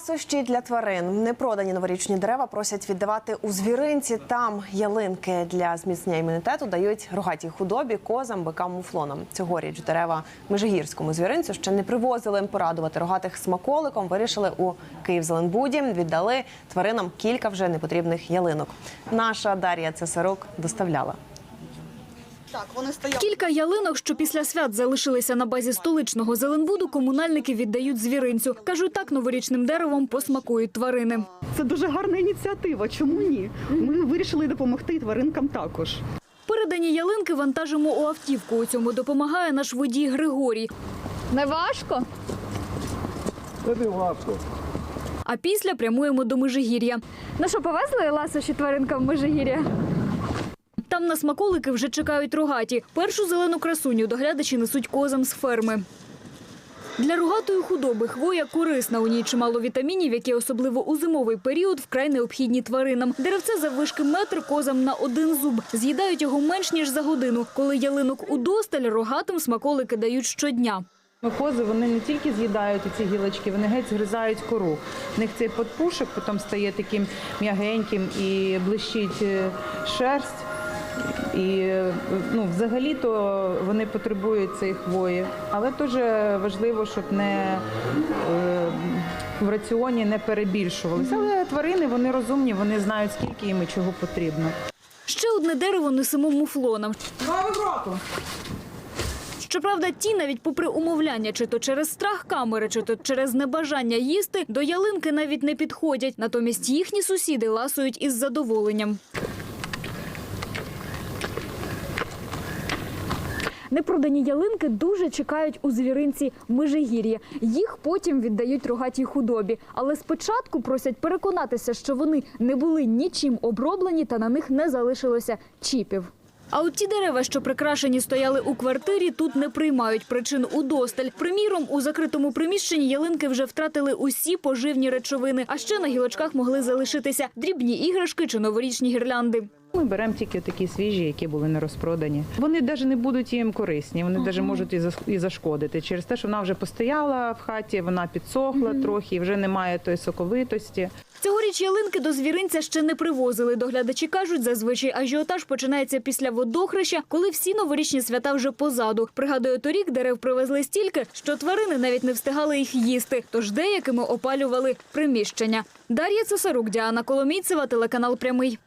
Ласощі для тварин непродані новорічні дерева просять віддавати у звіринці. Там ялинки для зміцнення імунітету дають рогатій худобі, козам, бикам, муфлонам. Цьогоріч дерева межигірському звіринцю ще не привозили порадувати рогатих смаколиком. Вирішили у Київзеленбуді. Віддали тваринам кілька вже непотрібних ялинок. Наша Дар'я Цесарук доставляла. Так, вони стоять. Кілька ялинок, що після свят залишилися на базі столичного Зеленбуду, комунальники віддають звіринцю. Кажуть, так новорічним деревом посмакують тварини. Це дуже гарна ініціатива. Чому ні? Ми вирішили допомогти і тваринкам також. Передані ялинки вантажимо у автівку. У цьому допомагає наш водій Григорій. Не важко? Це не важко. А після прямуємо до Межигір'я. Ну що, повезли ласощі тваринкам в Межигір'я? Там на смаколики вже чекають рогаті. Першу зелену красуню доглядачі несуть козам з ферми. Для рогатої худоби хвоя корисна. У ній чимало вітамінів, які особливо у зимовий період вкрай необхідні тваринам. Деревце заввишки метр козам на один зуб. З'їдають його менш ніж за годину. Коли ялинок удосталь, рогатим смаколики дають щодня. Кози вони не тільки з'їдають ці гілочки, вони геть згризають кору. В них цей подпушок потім стає таким м'ягеньким і блищить е, шерсть. І ну, взагалі-то вони потребують цієї хвої. Але теж важливо, щоб не е, в раціоні не перебільшувалися. Але тварини вони розумні, вони знають, скільки їм і чого потрібно. Ще одне дерево несемо муфлонам. Щоправда, ті, навіть попри умовляння, чи то через страх камери, чи то через небажання їсти, до ялинки навіть не підходять. Натомість їхні сусіди ласують із задоволенням. Непродані ялинки дуже чекають у звіринці Межигір'я. Їх потім віддають рогатій худобі. Але спочатку просять переконатися, що вони не були нічим оброблені та на них не залишилося чіпів. А от ті дерева, що прикрашені стояли у квартирі, тут не приймають причин удосталь. Приміром, у закритому приміщенні ялинки вже втратили усі поживні речовини, а ще на гілочках могли залишитися дрібні іграшки чи новорічні гірлянди. Ми беремо тільки такі свіжі, які були не розпродані. Вони навіть не будуть їм корисні, вони навіть можуть і і зашкодити через те, що вона вже постояла в хаті, вона підсохла трохи, і вже немає тої соковитості. Цьогоріч ялинки до звіринця ще не привозили. Доглядачі кажуть, зазвичай ажіотаж починається після водохреща, коли всі новорічні свята вже позаду. Пригадую, торік дерев привезли стільки, що тварини навіть не встигали їх їсти, тож деякими опалювали приміщення. Дар'я Цесарук, Діана Коломійцева, телеканал Прямий.